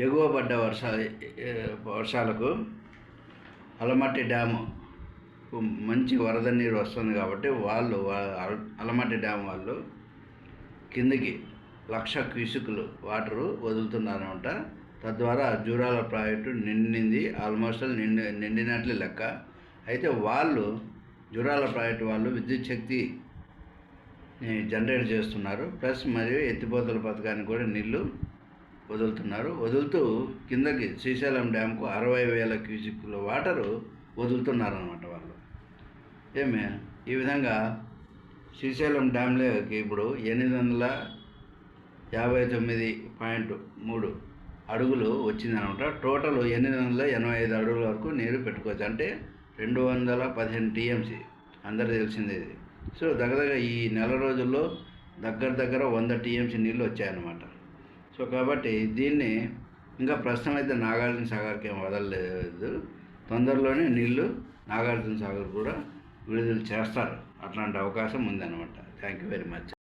ఎగువ పడ్డ వర్ష వర్షాలకు అలమట్టి డ్యాము మంచి వరద నీరు వస్తుంది కాబట్టి వాళ్ళు అలమట్టి డ్యామ్ వాళ్ళు కిందకి లక్ష క్యూసిక్లు వాటరు వదులుతున్నారనమాట తద్వారా జూరాల ప్రాజెక్టు నిండింది ఆల్మోస్ట్ నిండి నిండినట్లు లెక్క. అయితే వాళ్ళు జూరాల ప్రాజెక్టు వాళ్ళు విద్యుత్ శక్తి జనరేట్ చేస్తున్నారు. ప్లస్ మరియు ఎత్తిపోతల పథకానికి కూడా నీళ్ళు వదులుతున్నారు. వదులుతూ కిందకి శ్రీశైలం డ్యామ్కు అరవై వేల క్యూసిక్ల వాటరు వదులుతున్నారన్నమాట వాళ్ళు. ఏమే? ఈ విధంగా శ్రీశైలం డ్యామ్లోకి ఇప్పుడు ఎనిమిది వందల యాభై తొమ్మిది పాయింట్ మూడు అడుగులు వచ్చిందనమాట టోటల్ ఎనిమిది వందల ఎనభై ఐదు అడుగుల వరకు నీరు పెట్టుకోవచ్చు. అంటే రెండు వందల పదిహేను టీఎంసీ. అందరికీ తెలిసిందే ఇది. సో దగ్గర ఈ నెల రోజుల్లో దగ్గర దగ్గర వంద టీఎంసీ నీళ్ళు వచ్చాయన్నమాట. సో కాబట్టి దీన్ని ఇంకా ప్రస్తుతం అయితే నాగార్జున సాగర్కి ఏం వదలలేదు. తొందరలోనే నీళ్ళు నాగార్జున సాగర్ కూడా విడుదల చేస్తారు. అట్లాంటి అవకాశం ఉందన్నమాట. Thank you very much